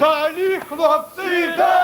Далі, хлопці, да!